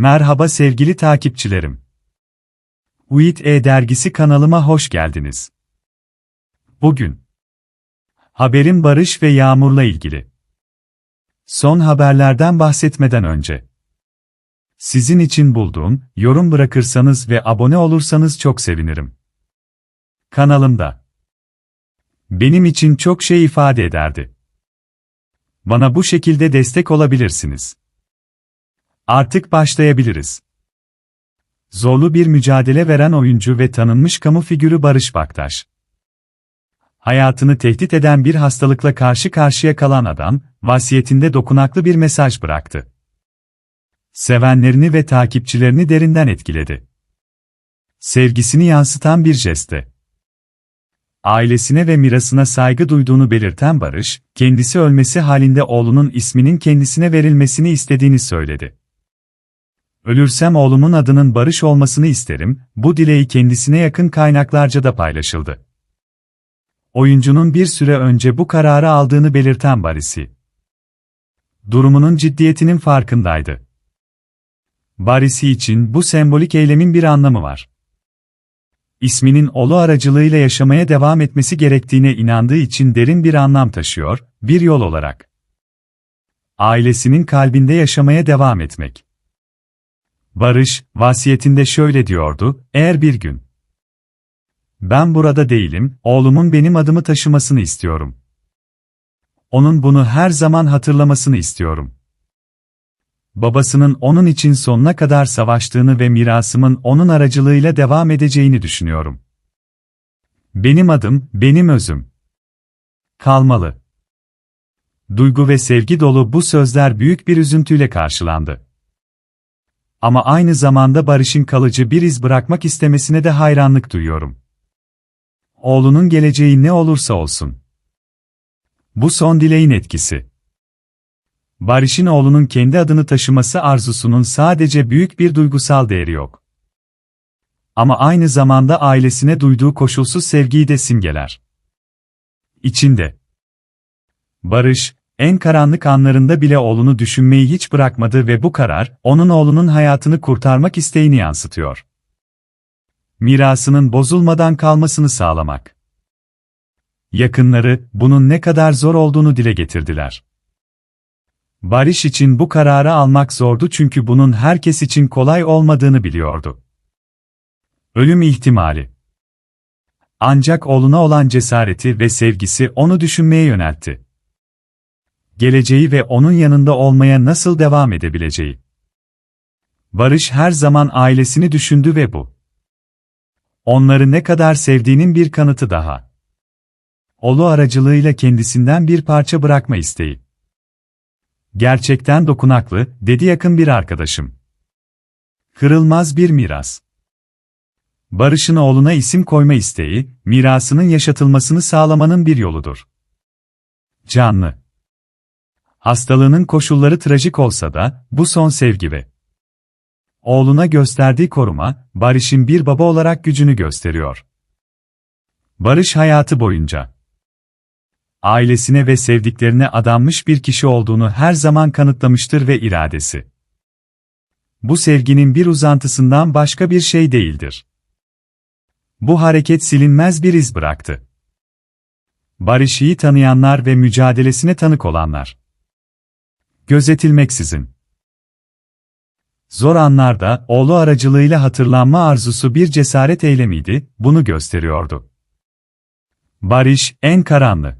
Merhaba sevgili takipçilerim. UİT E-Dergisi kanalıma hoş geldiniz. Bugün Haberin Barış ve Yağmur'la ilgili. Son haberlerden bahsetmeden önce sizin için bulduğum, yorum bırakırsanız ve abone olursanız çok sevinirim. Kanalımda benim için çok şey ifade ederdi. Bana bu şekilde destek olabilirsiniz. Artık başlayabiliriz. Zorlu bir mücadele veren oyuncu ve tanınmış kamu figürü Barış Baktaş. Hayatını tehdit eden bir hastalıkla karşı karşıya kalan adam, vasiyetinde dokunaklı bir mesaj bıraktı. Sevenlerini ve takipçilerini derinden etkiledi. Sevgisini yansıtan bir jeste. Ailesine ve mirasına saygı duyduğunu belirten Barış, kendisi ölmesi halinde oğlunun isminin kendisine verilmesini istediğini söyledi. Ölürsem oğlumun adının Barış olmasını isterim, bu dileği kendisine yakın kaynaklarca da paylaşıldı. Oyuncunun bir süre önce bu kararı aldığını belirten Barisi, durumunun ciddiyetinin farkındaydı. Barisi için bu sembolik eylemin bir anlamı var. İsminin oğlu aracılığıyla yaşamaya devam etmesi gerektiğine inandığı için derin bir anlam taşıyor, bir yol olarak. Ailesinin kalbinde yaşamaya devam etmek. Barış, vasiyetinde şöyle diyordu, eğer bir gün ben burada değilim, oğlumun benim adımı taşımasını istiyorum. Onun bunu her zaman hatırlamasını istiyorum. Babasının onun için sonuna kadar savaştığını ve mirasımın onun aracılığıyla devam edeceğini düşünüyorum. Benim adım, benim özüm. Kalmalı. Duygu ve sevgi dolu bu sözler büyük bir üzüntüyle karşılandı. Ama aynı zamanda Barış'ın kalıcı bir iz bırakmak istemesine de hayranlık duyuyorum. Oğlunun geleceği ne olursa olsun. Bu son dileğin etkisi. Barış'ın oğlunun kendi adını taşıması arzusunun sadece büyük bir duygusal değeri yok. Ama aynı zamanda ailesine duyduğu koşulsuz sevgiyi de simgeler. İçinde. Barış, en karanlık anlarında bile oğlunu düşünmeyi hiç bırakmadı ve bu karar, onun oğlunun hayatını kurtarmak isteğini yansıtıyor. Mirasının bozulmadan kalmasını sağlamak. Yakınları, bunun ne kadar zor olduğunu dile getirdiler. Barış için bu kararı almak zordu çünkü bunun herkes için kolay olmadığını biliyordu. Ölüm ihtimali. Ancak oğluna olan cesareti ve sevgisi onu düşünmeye yöneltti. Geleceği ve onun yanında olmaya nasıl devam edebileceği. Barış her zaman ailesini düşündü ve bu. Onları ne kadar sevdiğinin bir kanıtı daha. Oğlu aracılığıyla kendisinden bir parça bırakma isteği. Gerçekten dokunaklı, dedi yakın bir arkadaşım. Kırılmaz bir miras. Barış'ın oğluna isim koyma isteği, mirasının yaşatılmasını sağlamanın bir yoludur. Canlı. Hastalığının koşulları trajik olsa da, bu son sevgi ve oğluna gösterdiği koruma, Barış'ın bir baba olarak gücünü gösteriyor. Barış hayatı boyunca ailesine ve sevdiklerine adanmış bir kişi olduğunu her zaman kanıtlamıştır ve iradesi. Bu sevginin bir uzantısından başka bir şey değildir. Bu hareket silinmez bir iz bıraktı. Barış'ı tanıyanlar ve mücadelesine tanık olanlar. Gözetilmeksizin. Zor anlarda oğlu aracılığıyla hatırlanma arzusu bir cesaret eylemiydi, bunu gösteriyordu. Barış, en karanlı